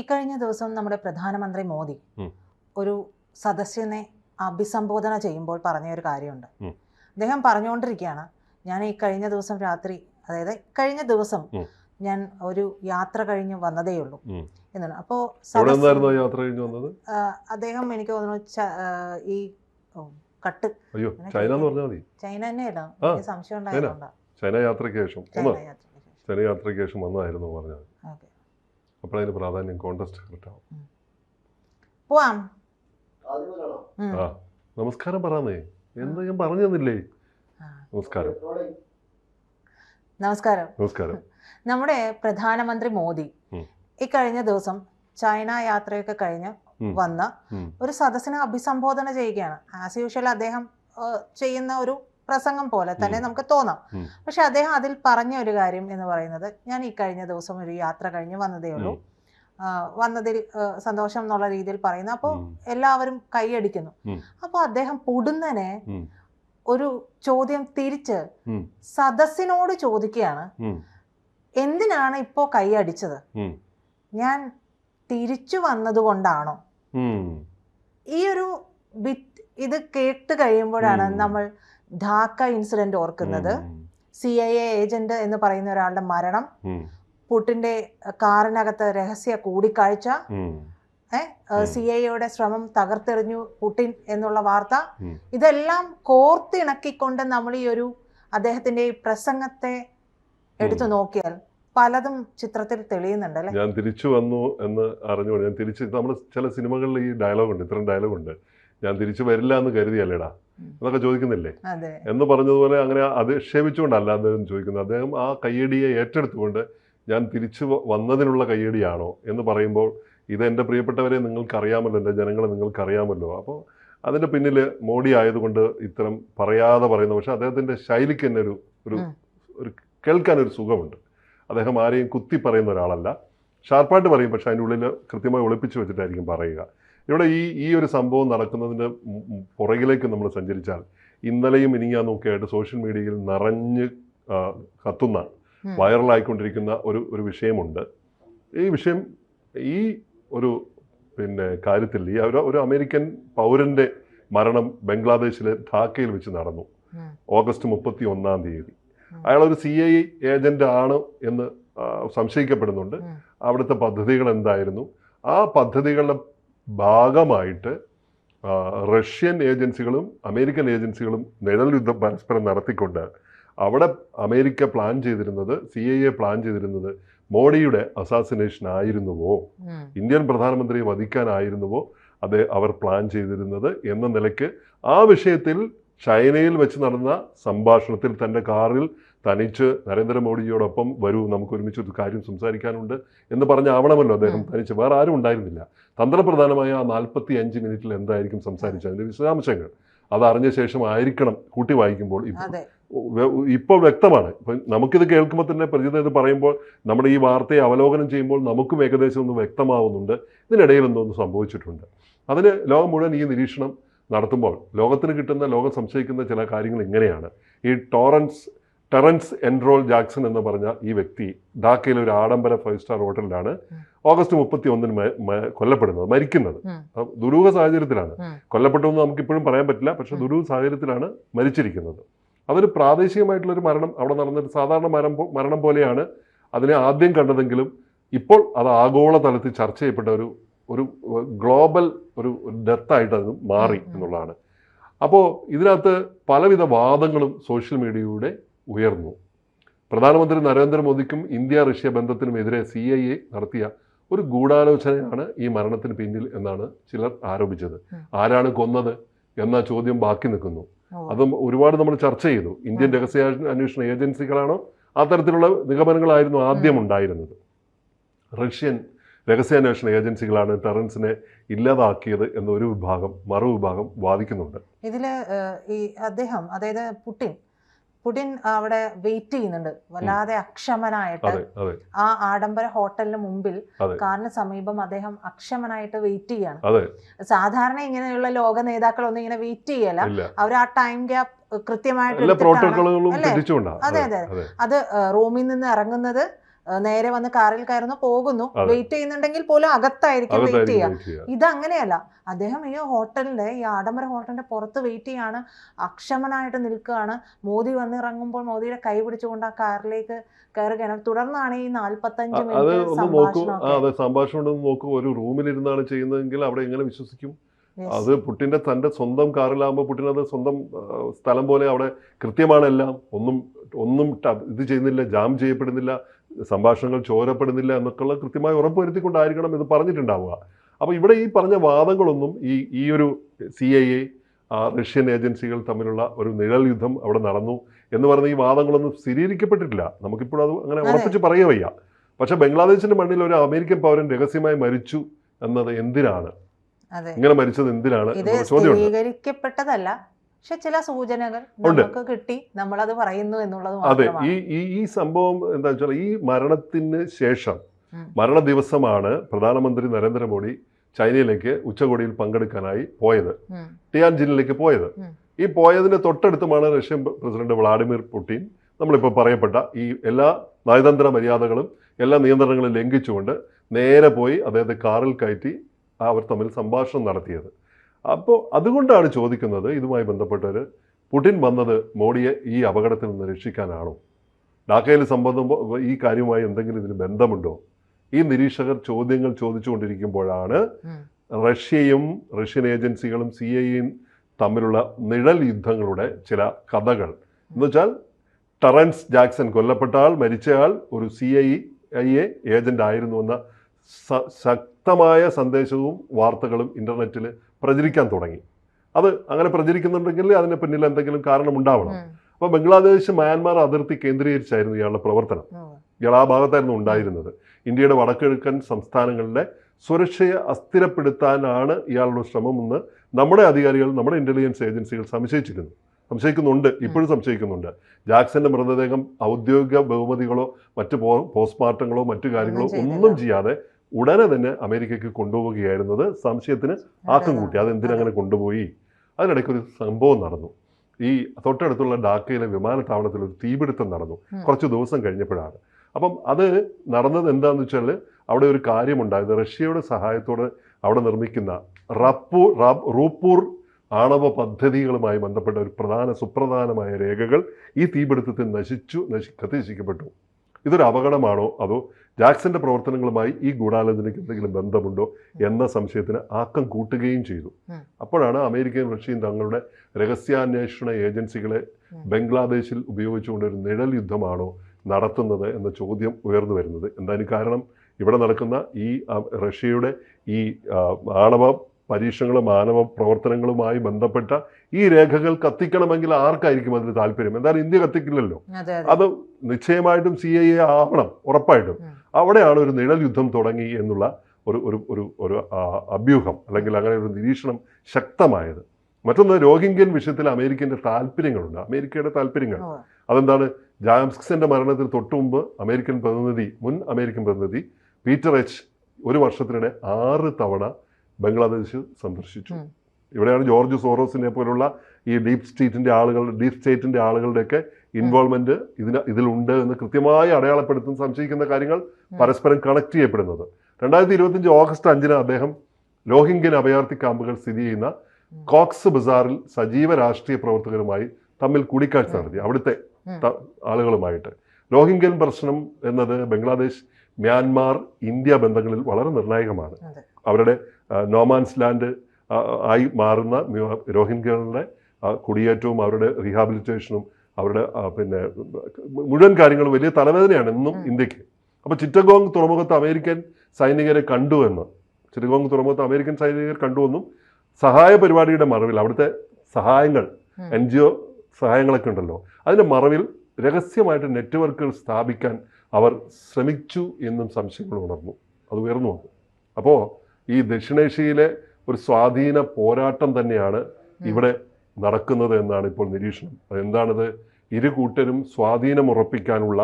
ഇക്കഴിഞ്ഞ ദിവസം നമ്മുടെ പ്രധാനമന്ത്രി മോദി ഒരു സദസ്യനെ അഭിസംബോധന ചെയ്യുമ്പോൾ പറഞ്ഞ ഒരു കാര്യമുണ്ട്. അദ്ദേഹം പറഞ്ഞുകൊണ്ടിരിക്കുകയാണ് ഞാൻ ഈ കഴിഞ്ഞ ദിവസം രാത്രി അതായത് കഴിഞ്ഞ ദിവസം ഞാൻ ഒരു യാത്ര കഴിഞ്ഞ് വന്നതേ ഉള്ളൂ. എന്നാണ് അപ്പോൾ എവിടെ യാത്ര കഴിഞ്ഞ് വന്നത്? അദ്ദേഹം എനിക്ക് തോന്നുന്നു ഈ കട്ട്. ചൈന എന്ന് പറഞ്ഞാൽ മതി. ചൈന തന്നെയല്ല എനിക്ക് സംശയം ഉണ്ടായിരുന്നു ചൈന യാത്രയ്ക്ക് ശേഷം. ചൈന യാത്രയ്ക്ക് ശേഷം. വന്നതായിരുന്നു പറഞ്ഞത്. അപ്പോഴതിന് പ്രാധാന്യം കോൺടസ്റ്റ് കിട്ടാവും. പോവാം. ആ നമസ്കാരം പറഞ്ഞേ എന്താ ഞാൻ പറഞ്ഞു തന്നില്ലേ നമസ്കാരം. നമസ്കാരം. നമസ്കാരം. നമ്മുടെ പ്രധാനമന്ത്രി മോദി. ഇക്കഴിഞ്ഞ ദിവസം ചൈന യാത്രയൊക്കെ കഴിഞ്ഞ് വന്ന് ഒരു സദസ്സിനെ അഭിസംബോധന ചെയ്യുകയാണ്. ആസ് യൂഷ്വൽ അദ്ദേഹം ചെയ്യുന്ന ഒരു പ്രസംഗം പോലെ തന്നെ നമുക്ക് തോന്നാം. പക്ഷെ അദ്ദേഹം അതിൽ പറഞ്ഞ ഒരു കാര്യം എന്ന് പറയുന്നത് ഞാൻ ഈ കഴിഞ്ഞ ദിവസം ഒരു യാത്ര കഴിഞ്ഞ് വന്നതേ ഉള്ളൂ. വന്നതിൽ സന്തോഷം എന്നുള്ള രീതിയിൽ പറയുന്നു. അപ്പോൾ എല്ലാവരും കൈയടിക്കുന്നു. അപ്പോൾ അദ്ദേഹം പൊടുന്നനെ ഒരു ചോദ്യം തിരിച്ച്. സദസ്സിനോട് ചോദിക്കുകയാണ് എന്തിനാണ് ഇപ്പോൾ കൈയടിച്ചത് അടിച്ചത്? ഞാൻ തിരിച്ചു വന്നതുകൊണ്ടാണോ? ഈ ഒരു ബിറ്റ് ഇത് കേട്ട് കഴിയുമ്പോഴാണ്. നമ്മൾ ധാക്ക ഇൻസിഡന്റ് ഓർക്കുന്നത്. സി ഐ എ ഏജന്റ് എന്ന് പറയുന്ന ഒരാളുടെ മരണം പുട്ടിന്റെ കാറിനകത്ത് രഹസ്യ കൂടിക്കാഴ്ച. സി ഐ എയുടെ ശ്രമം തകർത്തെറിഞ്ഞു പുട്ടിൻ എന്നുള്ള വാർത്ത. ഇതെല്ലാം കോർത്തിണക്കിക്കൊണ്ട് നമ്മൾ ഈ ഒരു അദ്ദേഹത്തിന്റെ ഈ പ്രസംഗത്തെ എടുത്തു നോക്കിയാൽ പലതും ചിത്രത്തിൽ തെളിയുന്നുണ്ട് അല്ലെ ഞാൻ തിരിച്ചു വന്നു എന്ന് അറിഞ്ഞുകൊണ്ട് ഞാൻ തിരിച്ച് നമ്മൾ ചില സിനിമകളിൽ ഈ ഡയലോഗ് ഉണ്ട് ഇത്തരം ഡയലോഗ് ഉണ്ട് ഞാൻ തിരിച്ചു വരില്ല എന്ന് കരുതിയല്ലേടാ. എന്നൊക്കെ ചോദിക്കുന്നില്ലേ? എന്ന് പറഞ്ഞതുപോലെ അങ്ങനെ അധിക്ഷേപിച്ചുകൊണ്ടല്ല അദ്ദേഹം ചോദിക്കുന്നത് അദ്ദേഹം ആ കയ്യടിയെ ഏറ്റെടുത്തുകൊണ്ട് ഞാൻ തിരിച്ചു വന്നതിനുള്ള കയ്യടിയാണോ എന്ന് പറയുമ്പോൾ ഇത് എന്റെ പ്രിയപ്പെട്ടവരെ നിങ്ങൾക്കറിയാമല്ലോ എന്റെ ജനങ്ങളെ നിങ്ങൾക്കറിയാമല്ലോ. അപ്പോൾ അതിന്റെ പിന്നിൽ മോഡി ആയതുകൊണ്ട് ഇത്തരം പറയാതെ പറയുന്നു. പക്ഷേ അദ്ദേഹത്തിന്റെ ശൈലിക്ക് തന്നെ ഒരു ഒരു. ഒരു കേൾക്കാനൊരു സുഖമുണ്ട്. അദ്ദേഹം ആരെയും കുത്തി പറയുന്ന ഒരാളല്ല. ഷാർപ്പായിട്ട് പറയും പക്ഷേ അതിന്റെ ഉള്ളിൽ കൃത്യമായി ഒളിപ്പിച്ച് വെച്ചിട്ടായിരിക്കും പറയുക. ഇവിടെ ഈ ഈ ഒരു സംഭവം നടക്കുന്നതിന്റെ ഉം പുറകിലേക്ക് നമ്മൾ സഞ്ചരിച്ചാൽ ഇന്നലെയും ഇനിയാ ആയിട്ട് സോഷ്യൽ മീഡിയയിൽ നിറഞ്ഞ് കത്തുന്ന. വൈറലായിക്കൊണ്ടിരിക്കുന്ന ഒരു ഒരു വിഷയമുണ്ട്. ഈ വിഷയം ഈ ഒരു പിന്നെ കാര്യത്തിൽ ഈ ഒരു ഒരു അമേരിക്കൻ പൗരന്റെ മരണം ബംഗ്ലാദേശിലെ ധാക്കയിൽ വെച്ച് നടന്നു. ഓഗസ്റ്റ് മുപ്പത്തി ഒന്നാം തീയതി. അയാൾ ഒരു സി ഐ ഏജന്റ് ആണ് എന്ന് സംശയിക്കപ്പെടുന്നുണ്ട്. അവിടുത്തെ പദ്ധതികൾ എന്തായിരുന്നു? ആ പദ്ധതികളുടെ ഭാഗമായിട്ട് റഷ്യൻ ഏജൻസികളും അമേരിക്കൻ ഏജൻസികളും നിഴൽ യുദ്ധം പരസ്പരം നടത്തിക്കൊണ്ട് അവിടെ അമേരിക്ക പ്ലാൻ ചെയ്തിരുന്നത് സി ഐ എ പ്ലാൻ ചെയ്തിരുന്നത് മോഡിയുടെ അസാസിനേഷൻ ആയിരുന്നുവോ? ഇന്ത്യൻ പ്രധാനമന്ത്രിയെ വധിക്കാനായിരുന്നുവോ അത് അവർ പ്ലാൻ ചെയ്തിരുന്നത് എന്ന നിലയ്ക്ക് ആ വിഷയത്തിൽ ചൈനയിൽ വെച്ച് നടന്ന സംഭാഷണത്തിൽ തന്റെ കാറിൽ തനിച്ച് നരേന്ദ്രമോദിയോടൊപ്പം വരൂ നമുക്ക് ഒരുമിച്ച് ഒരു കാര്യം സംസാരിക്കാനുണ്ട് എന്ന് പറഞ്ഞാവണമല്ലോ അദ്ദേഹം. തനിച്ച്. വേറെ ആരും ഉണ്ടായിരുന്നില്ല. തന്ത്രപ്രധാനമായ ആ നാൽപ്പത്തി അഞ്ച് മിനിറ്റിൽ എന്തായിരിക്കും സംസാരിച്ചത്? അതിന്റെ വിശദാംശങ്ങൾ അതറിഞ്ഞ ശേഷം ആയിരിക്കണം കൂട്ടി വായിക്കുമ്പോൾ ഇപ്പോൾ വ്യക്തമാണ്. ഇപ്പം നമുക്കിത് കേൾക്കുമ്പോൾ തന്നെ പ്രജിത ഇത് പറയുമ്പോൾ നമ്മുടെ ഈ വാർത്തയെ അവലോകനം ചെയ്യുമ്പോൾ നമുക്കും ഏകദേശം ഒന്ന് വ്യക്തമാവുന്നുണ്ട്. ഇതിനിടയിൽ എന്തോന്ന് സംഭവിച്ചിട്ടുണ്ട്. അതിന് ലോകം മുഴുവൻ ഈ നിരീക്ഷണം നടത്തുമ്പോൾ ലോകത്തിന് കിട്ടുന്ന ലോകം സംശയിക്കുന്ന ചില കാര്യങ്ങൾ ഇങ്ങനെയാണ്. ഈ ടോറൻസ് ടെറൻസ് എൻറോൾ ജാക്സൺ എന്ന് പറഞ്ഞ ഈ വ്യക്തി ധാക്കയിലെ ഒരു ആഡംബര ഫൈവ് സ്റ്റാർ ഹോട്ടലിലാണ്. ഓഗസ്റ്റ് മുപ്പത്തി ഒന്നിന് കൊല്ലപ്പെടുന്നത് മരിക്കുന്നത് ദുരൂഹ സാഹചര്യത്തിലാണ്. കൊല്ലപ്പെട്ടു എന്ന് നമുക്കിപ്പോഴും പറയാൻ പറ്റില്ല പക്ഷെ ദുരൂഹ സാഹചര്യത്തിലാണ് മരിച്ചിരിക്കുന്നത് അതൊരു പ്രാദേശികമായിട്ടുള്ളൊരു മരണം അവിടെ നടന്നൊരു സാധാരണ മരണം മരണം പോലെയാണ് അതിനെ ആദ്യം കണ്ടതെങ്കിലും ഇപ്പോൾ അത് ആഗോള തലത്തിൽ ചർച്ച ചെയ്യപ്പെട്ട ഒരു ഒരു ഗ്ലോബൽ ഒരു ഡെത്തായിട്ട് അത് മാറി. എന്നുള്ളതാണ് അപ്പോൾ ഇതിനകത്ത് പലവിധ വാദങ്ങളും സോഷ്യൽ മീഡിയയുടെ ഉയർന്നു. പ്രധാനമന്ത്രി നരേന്ദ്രമോദിക്കും ഇന്ത്യ റഷ്യ ബന്ധത്തിനുമെതിരെ സി ഐ എ നടത്തിയ ഒരു ഗൂഢാലോചനയാണ് ഈ മരണത്തിന് പിന്നിൽ എന്നാണ് ചിലർ ആരോപിച്ചത്. ആരാണ് കൊന്നത് എന്ന ചോദ്യം ബാക്കി നിൽക്കുന്നു. അതും ഒരുപാട് നമ്മൾ ചർച്ച ചെയ്തു. ഇന്ത്യൻ. രഹസ്യ അന്വേഷണ ഏജൻസികളാണോ അത്തരത്തിലുള്ള നിഗമനങ്ങളായിരുന്നു ആദ്യം ഉണ്ടായിരുന്നത്. റഷ്യൻ രഹസ്യാന്വേഷണ ഏജൻസികളാണ് ടെറൻസിനെ ഇല്ലാതാക്കിയത് എന്നൊരു വിഭാഗം മറുവിഭാഗം വാദിക്കുന്നുണ്ട്. ഇതിൽ ഈ അദ്ദേഹം അതായത് പുടിൻ പുടിൻ അവിടെ വെയിറ്റ് ചെയ്യുന്നുണ്ട്. വല്ലാതെ അക്ഷമനായിട്ട് ആ ആഡംബര ഹോട്ടലിന് മുമ്പിൽ. കാറിന് സമീപം അദ്ദേഹം അക്ഷമനായിട്ട് വെയിറ്റ് ചെയ്യാണ് സാധാരണ ഇങ്ങനെയുള്ള ലോക നേതാക്കളൊന്നും ഇങ്ങനെ വെയിറ്റ് ചെയ്യല. അവർ ആ ടൈം ഗ്യാപ്പ് കൃത്യമായിട്ട്? അതെ, അതെ. അതെ. റൂമിൽ നിന്ന് ഇറങ്ങുന്നത് നേരെ വന്ന് കാറിൽ കയറുന്നു പോകുന്നു. വെയിറ്റ് ചെയ്യുന്നുണ്ടെങ്കിൽ പോലും അകത്തായിരിക്കും വെയിറ്റ് ചെയ്യുക. ഇത് അങ്ങനെയല്ല അദ്ദേഹം ഈ ഹോട്ടലിന്റെ ഈ ആഡംബര ഹോട്ടലിന്റെ പുറത്ത് വെയിറ്റ് ചെയ്യാണ്. അക്ഷമനായിട്ട് നിൽക്കുകയാണ്. മോദി വന്നിറങ്ങുമ്പോൾ മോദിയുടെ കൈ പിടിച്ചുകൊണ്ട് ആ കാറിലേക്ക് കയറുകയാണ്. തുടർന്നാണ് ഈ നാല്പത്തഞ്ച് മിനിറ്റ് സംഭാഷണം നോക്കൂ. ഒരു റൂമിലിരുന്നാണ് ചെയ്യുന്നതെങ്കിൽ അവിടെ എങ്ങനെ വിശ്വസിക്കും? അത് പുട്ടിന്റെ തന്റെ സ്വന്തം കാറിലാകുമ്പോൾ പുട്ടിന് അത് സ്വന്തം സ്ഥലം പോലെ അവിടെ കൃത്യമാണ് എല്ലാം. ഒന്നും ഒന്നും ഇത് ചെയ്യുന്നില്ല ജാം ചെയ്യപ്പെടുന്നില്ല. സംഭാഷണങ്ങൾ ചോരപ്പെടുന്നില്ല എന്നൊക്കെയുള്ള കൃത്യമായി ഉറപ്പുവരുത്തിക്കൊണ്ടായിരിക്കണം ഇത് പറഞ്ഞിട്ടുണ്ടാവുക. അപ്പോൾ ഇവിടെ ഈ പറഞ്ഞ വാദങ്ങളൊന്നും ഈ ഈ ഒരു സി ഐ എ റഷ്യൻ ഏജൻസികൾ തമ്മിലുള്ള ഒരു നിഴൽ യുദ്ധം അവിടെ നടന്നു എന്ന് പറഞ്ഞ ഈ വാദങ്ങളൊന്നും സ്ഥിരീകരിക്കപ്പെട്ടിട്ടില്ല. നമുക്കിപ്പോൾ അത് അങ്ങനെ. ഉറപ്പിച്ച് പറയുക വയ്യ. പക്ഷേ ബംഗ്ലാദേശിന്റെ മണ്ണിൽ ഒരു അമേരിക്കൻ പൗരൻ രഹസ്യമായി മരിച്ചു എന്നത് എന്തിനാണ്? ഇങ്ങനെ മരിച്ചത് എന്തിനാണ് ചോദ്യമുണ്ട്. പക്ഷെ ചില സൂചനകൾ. നമുക്ക് കിട്ടി നമ്മളത് പറയുന്നു എന്നുള്ളത് അതെ ഈ ഈ ഈ സംഭവം എന്താ വെച്ചാൽ ഈ മരണത്തിന് ശേഷം മരണ ദിവസമാണ് പ്രധാനമന്ത്രി നരേന്ദ്രമോദി ചൈനയിലേക്ക് ഉച്ചകോടിയിൽ പങ്കെടുക്കാനായി പോയത്. ടിയാൻജിനിലേക്ക് പോയത്. ഈ പോയതിന് തൊട്ടടുത്തുമാണ് റഷ്യൻ പ്രസിഡന്റ് വ്ളാഡിമിർ പുടിൻ നമ്മളിപ്പോൾ പറയപ്പെട്ട ഈ എല്ലാ നയതന്ത്ര മര്യാദകളും എല്ലാ നിയന്ത്രണങ്ങളും ലംഘിച്ചുകൊണ്ട് നേരെ പോയി അദ്ദേഹത്തെ കാറിൽ കയറ്റി അവർ തമ്മിൽ സംഭാഷണം നടത്തിയത്. അപ്പോൾ അതുകൊണ്ടാണ് ചോദിക്കുന്നത് ഇതുമായി ബന്ധപ്പെട്ടവർ പുടിൻ വന്നത് മോഡിയെ ഈ അപകടത്തിൽ നിന്ന് രക്ഷിക്കാനാണോ? ഡാക്കയിൽ സംബന്ധം ഈ കാര്യവുമായി എന്തെങ്കിലും ഇതിന് ബന്ധമുണ്ടോ? ഈ നിരീക്ഷകർ ചോദ്യങ്ങൾ ചോദിച്ചുകൊണ്ടിരിക്കുമ്പോഴാണ് റഷ്യയും റഷ്യൻ ഏജൻസികളും സി ഐയും തമ്മിലുള്ള നിഴൽ യുദ്ധങ്ങളുടെ ചില കഥകൾ. എന്നുവെച്ചാൽ ടറൻസ് ജാക്സൺ കൊല്ലപ്പെട്ട ആൾ മരിച്ചയാൾ ഒരു C I I A agent ആയിരുന്നുവെന്ന ശക്തമായ സന്ദേശവും വാർത്തകളും ഇന്റർനെറ്റിൽ പ്രചരിക്കാൻ തുടങ്ങി. അത് അങ്ങനെ പ്രചരിക്കുന്നുണ്ടെങ്കിൽ അതിന് പിന്നിൽ എന്തെങ്കിലും കാരണം ഉണ്ടാവണം അപ്പൊ ബംഗ്ലാദേശ് മ്യാൻമാർ അതിർത്തി കേന്ദ്രീകരിച്ചായിരുന്നു ഇയാളുടെ പ്രവർത്തനം. ഇയാൾ ആ ഭാഗത്തായിരുന്നു ഉണ്ടായിരുന്നത്. ഇന്ത്യയുടെ വടക്കിഴക്കൻ സംസ്ഥാനങ്ങളിലെ സുരക്ഷയെ അസ്ഥിരപ്പെടുത്താനാണ് ഇയാളുടെ ശ്രമമെന്ന് നമ്മുടെ അധികാരികൾ നമ്മുടെ ഇന്റലിജൻസ് ഏജൻസികൾ സംശയിച്ചിരുന്നു. സംശയിക്കുന്നുണ്ട്. ഇപ്പോഴും സംശയിക്കുന്നുണ്ട്. ജാക്സന്റെ മൃതദേഹം ഔദ്യോഗിക ബഹുമതികളോ മറ്റ് പോസ്റ്റ്മോർട്ടങ്ങളോ മറ്റു കാര്യങ്ങളോ ഒന്നും ചെയ്യാതെ ഉടനെ തന്നെ അമേരിക്കയ്ക്ക് കൊണ്ടുപോവുകയായിരുന്നത് സംശയത്തിന് ആക്കം കൂട്ടി. അതെന്തിനങ്ങനെ കൊണ്ടുപോയി? അതിനിടയ്ക്ക് ഒരു സംഭവം നടന്നു. ഈ തൊട്ടടുത്തുള്ള ഡാക്കയിലെ വിമാനത്താവളത്തിൽ ഒരു തീപിടുത്തം നടന്നു. കുറച്ച് ദിവസം കഴിഞ്ഞപ്പോഴാണ്. അപ്പം അത് നടന്നത് എന്താന്ന് വെച്ചാൽ അവിടെ ഒരു കാര്യമുണ്ടായത്. റഷ്യയുടെ സഹായത്തോടെ അവിടെ നിർമ്മിക്കുന്ന റപ്പൂർ റബ് റൂപ്പൂർ ആണവ പദ്ധതികളുമായി ബന്ധപ്പെട്ട ഒരു പ്രധാന സുപ്രധാനമായ രേഖകൾ ഈ തീപിടുത്തത്തിൽ നശിച്ചു നശി കത്തിനശിക്കപ്പെട്ടു ഇതൊരു അപകടമാണോ അതോ ജാക്സന്റെ പ്രവർത്തനങ്ങളുമായി ഈ ഗൂഢാലോചനയ്ക്ക് എന്തെങ്കിലും ബന്ധമുണ്ടോ എന്ന സംശയത്തിന് ആക്കം കൂട്ടുകയും ചെയ്തു. അപ്പോഴാണ് അമേരിക്കയും റഷ്യയും തങ്ങളുടെ രഹസ്യാന്വേഷണ ഏജൻസികളെ. ബംഗ്ലാദേശിൽ ഉപയോഗിച്ചുകൊണ്ട് ഒരു നിഴൽ യുദ്ധമാണോ നടത്തുന്നത് എന്ന ചോദ്യം ഉയർന്നു വരുന്നത് എന്തായാലും കാരണം ഇവിടെ നടക്കുന്ന ഈ റഷ്യയുടെ ഈ ആണവ പരീക്ഷണങ്ങളും ആണവ പ്രവർത്തനങ്ങളുമായി ബന്ധപ്പെട്ട ഈ രേഖകൾ കത്തിക്കണമെങ്കിൽ ആർക്കായിരിക്കും അതിന് താല്പര്യം? എന്തായാലും ഇന്ത്യ കത്തിക്കില്ലല്ലോ. അതെ നിശ്ചയമായിട്ടും സി ഐ എ ആവണം ഉറപ്പായിട്ടും. അവിടെയാണ് ഒരു നിഴൽ യുദ്ധം തുടങ്ങി എന്നുള്ള ഒരു ഒരു ഒരു ഒരു അഭ്യൂഹം അല്ലെങ്കിൽ അങ്ങനെ ഒരു നിരീക്ഷണം ശക്തമായത്. മറ്റൊന്ന് രോഹിംഗ്യൻ വിഷയത്തിൽ അമേരിക്കന്റെ താല്പര്യങ്ങളുണ്ട്. അമേരിക്കയുടെ താല്പര്യങ്ങൾ. അതെന്താണ്? ജാംസ്കിന്റെ മരണത്തിന് തൊട്ടു മുമ്പ് അമേരിക്കൻ പ്രതിനിധി മുൻ അമേരിക്കൻ പ്രതിനിധി പീറ്റർ എച്ച് ഒരു വർഷത്തിനിടെ ആറ് തവണ ബംഗ്ലാദേശ് സന്ദർശിച്ചു. ഇവിടെയാണ് ജോർജ് സോറോസിനെ പോലുള്ള ഈ ഡീപ് സ്റ്റേറ്റിന്റെ ആളുകൾ ഡീപ് സ്റ്റേറ്റിന്റെ ആളുകളുടെയൊക്കെ ഇൻവോൾവ്മെന്റ് ഇതിന് ഇതിലുണ്ട് എന്ന് കൃത്യമായി അടയാളപ്പെടുത്തുന്ന സംശയിക്കുന്ന കാര്യങ്ങൾ പരസ്പരം കണക്ട് ചെയ്യപ്പെടുന്നത്. രണ്ടായിരത്തി ഇരുപത്തിയഞ്ച് ഓഗസ്റ്റ് അഞ്ചിന് അദ്ദേഹം ലോഹിംഗ്യൻ അഭയാർത്ഥി ക്യാമ്പുകൾ സ്ഥിതി ചെയ്യുന്ന കോക്സ് ബസാറിൽ സജീവ രാഷ്ട്രീയ പ്രവർത്തകരുമായി തമ്മിൽ കൂടിക്കാഴ്ച നടത്തി. അവിടുത്തെ ആളുകളുമായിട്ട്. ലോഹിംഗ്യൻ പ്രശ്നം എന്നത് ബംഗ്ലാദേശ് മ്യാൻമാർ ഇന്ത്യ ബന്ധങ്ങളിൽ വളരെ നിർണായകമാണ്. അവരുടെ നോമാൻസ് ലാൻഡ് ആയി മാറുന്ന രോഹിംഗ്യകളുടെ കുടിയേറ്റവും അവരുടെ റീഹാബിലിറ്റേഷനും അവരുടെ പിന്നെ മുഴുവൻ കാര്യങ്ങളും വലിയ തലവേദനയാണ് എന്നും ഇന്ത്യയ്ക്ക് അപ്പോൾ ചിറ്റഗോങ് തുറമുഖത്ത് അമേരിക്കൻ സൈനികരെ കണ്ടുവെന്ന് ചിറ്റഗോങ് തുറമുഖത്ത് അമേരിക്കൻ സൈനികർ കണ്ടുവെന്നും സഹായ പരിപാടിയുടെ മറവിൽ അവിടുത്തെ സഹായങ്ങൾ. എൻ ജി ഒ സഹായങ്ങളൊക്കെ ഉണ്ടല്ലോ. അതിന്റെ മറവിൽ രഹസ്യമായിട്ട് നെറ്റ്വർക്കുകൾ സ്ഥാപിക്കാൻ അവർ ശ്രമിച്ചു എന്നും സംശയങ്ങൾ ഉണർന്നു. അത് ഉയർന്നു വന്നു. അപ്പോൾ ഈ ദക്ഷിണേഷ്യയിലെ ഒരു സ്വാധീന പോരാട്ടം തന്നെയാണ് ഇവിടെ നടക്കുന്നത് എന്നാണ് ഇപ്പോൾ നിരീക്ഷണം. അതെന്താണത്? ഇരു കൂട്ടരും സ്വാധീനം ഉറപ്പിക്കാനുള്ള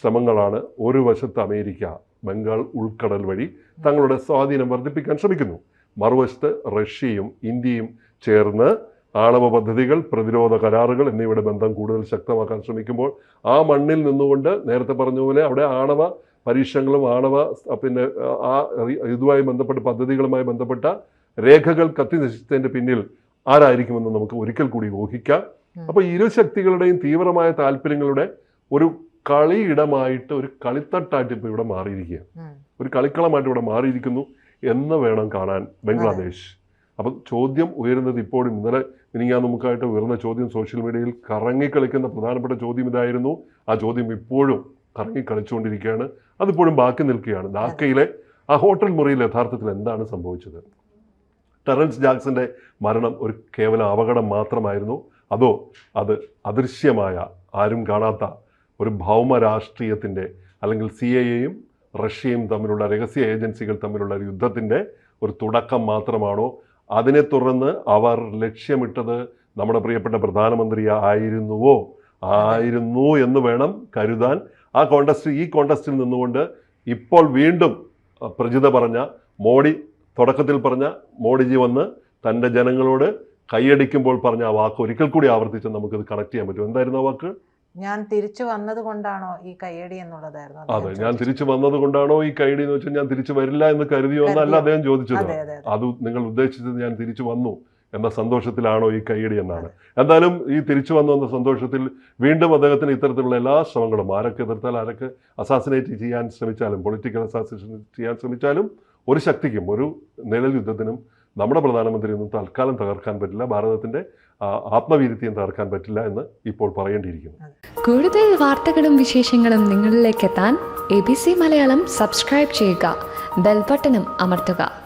ശ്രമങ്ങളാണ് ഒരു വശത്ത് അമേരിക്ക ബംഗാൾ ഉൾക്കടൽ വഴി തങ്ങളുടെ സ്വാധീനം വർദ്ധിപ്പിക്കാൻ ശ്രമിക്കുന്നു. മറുവശത്ത് റഷ്യയും ഇന്ത്യയും ചേർന്ന് ആണവ പദ്ധതികൾ പ്രതിരോധ കരാറുകൾ എന്നിവയുടെ ബന്ധം കൂടുതൽ ശക്തമാക്കാൻ ശ്രമിക്കുമ്പോൾ ആ മണ്ണിൽ നിന്നുകൊണ്ട് നേരത്തെ പറഞ്ഞതുപോലെ പോലെ അവിടെ ആണവ പരീക്ഷണങ്ങളും ആണവ പിന്നെ ആ ഇതുമായി ബന്ധപ്പെട്ട പദ്ധതികളുമായി ബന്ധപ്പെട്ട രേഖകൾ കത്തി നശിച്ചതിന്റെ പിന്നിൽ ആരായിരിക്കുമെന്ന് നമുക്ക് ഒരിക്കൽ കൂടി ഊഹിക്കാം. അപ്പോൾ അപ്പൊ ഇരു ശക്തികളുടെയും തീവ്രമായ താല്പര്യങ്ങളുടെ ഒരു കളിയിടമായിട്ട് ഒരു കളിത്തട്ടായിട്ട് ഇപ്പൊ ഇവിടെ മാറിയിരിക്കുക. ഒരു കളിക്കളമായിട്ട് ഇവിടെ മാറിയിരിക്കുന്നു എന്ന് വേണം കാണാൻ ബംഗ്ലാദേശ്. അപ്പം ചോദ്യം ഉയരുന്നത് ഇപ്പോഴും ഇന്നലെ മിനിങ്ങാൻ നമുക്കായിട്ട് ഉയർന്ന ചോദ്യം സോഷ്യൽ മീഡിയയിൽ കറങ്ങിക്കളിക്കുന്ന പ്രധാനപ്പെട്ട ചോദ്യം ഇതായിരുന്നു. ആ ചോദ്യം ഇപ്പോഴും കറങ്ങി കളിച്ചുകൊണ്ടിരിക്കുകയാണ്. അതിപ്പോഴും ബാക്കി നിൽക്കുകയാണ്. ധാക്കയിലെ ആ ഹോട്ടൽ മുറിയിൽ യഥാർത്ഥത്തിൽ എന്താണ് സംഭവിച്ചത്? ടെറൻസ് ജാക്സന്റെ മരണം ഒരു കേവല അപകടം മാത്രമായിരുന്നു. അതോ അത് അദൃശ്യമായ ആരും കാണാത്ത ഒരു ഭൗമ രാഷ്ട്രീയത്തിന്റെ അല്ലെങ്കിൽ സി എയും റഷ്യയും തമ്മിലുള്ള രഹസ്യ ഏജൻസികൾ തമ്മിലുള്ള ഒരു യുദ്ധത്തിന്റെ ഒരു തുടക്കം മാത്രമാണോ? അതിനെ തുടർന്ന് അവർ ലക്ഷ്യമിട്ടത് നമ്മുടെ പ്രിയപ്പെട്ട പ്രധാനമന്ത്രി ആയിരുന്നുവോ ആയിരുന്നു എന്ന് വേണം കരുതാൻ. ആ കോണ്ടസ്റ്റ് ഈ കോണ്ടസ്റ്റിൽ നിന്നുകൊണ്ട് ഇപ്പോൾ വീണ്ടും പ്രജിത പറഞ്ഞ മോഡി തുടക്കത്തിൽ പറഞ്ഞ മോഡിജി വന്ന് തന്റെ ജനങ്ങളോട് കൈയടിക്കുമ്പോൾ പറഞ്ഞ ആ വാക്ക് ഒരിക്കൽ കൂടി ആവർത്തിച്ച് നമുക്കിത് കണക്ട് ചെയ്യാൻ പറ്റും. എന്തായിരുന്നു ആ വാക്ക്? ഞാൻ തിരിച്ചു വന്നത് കൊണ്ടാണോ ഈ കൈയടി എന്നുള്ളതായിരുന്നു അതെ ഞാൻ തിരിച്ചു വന്നത് കൊണ്ടാണോ ഈ കൈയടി എന്ന് വെച്ചാൽ ഞാൻ തിരിച്ചു വരില്ല എന്ന് കരുതിയോ എന്നല്ല അദ്ദേഹം ചോദിച്ചത്. അതെ നിങ്ങൾ ഉദ്ദേശിച്ചത് ഞാൻ തിരിച്ചു വന്നു. എന്ന സന്തോഷത്തിലാണോ ഈ കൈയടി എന്നാണ്. എന്തായാലും ഈ തിരിച്ചു വന്നു വന്ന സന്തോഷത്തിൽ വീണ്ടും അദ്ദേഹത്തിന് ഇത്തരത്തിലുള്ള എല്ലാ ശ്രമങ്ങളും ആരൊക്കെ എതിർത്താൽ ആരൊക്കെ അസാസിനേറ്റ് ചെയ്യാൻ ശ്രമിച്ചാലും പൊളിറ്റിക്കൽ അസാസിനേഷൻ ചെയ്യാൻ ശ്രമിച്ചാലും ഒരു ശക്തിക്കും ഒരു നിഴൽ യുദ്ധത്തിനും നമ്മുടെ പ്രധാനമന്ത്രിയൊന്നും തൽക്കാലം തകർക്കാൻ പറ്റില്ല. ഭാരതത്തിന്റെ ആത്മവീര്യത്തെയും തകർക്കാൻ പറ്റില്ല എന്ന് ഇപ്പോൾ പറയേണ്ടിയിരിക്കുന്നു. കൂടുതൽ വാർത്തകളും വിശേഷങ്ങളും നിങ്ങളിലേക്ക് എത്താൻ A B C Malayalam subscribe ചെയ്യുക ബെൽബട്ടനും അമർത്തുക.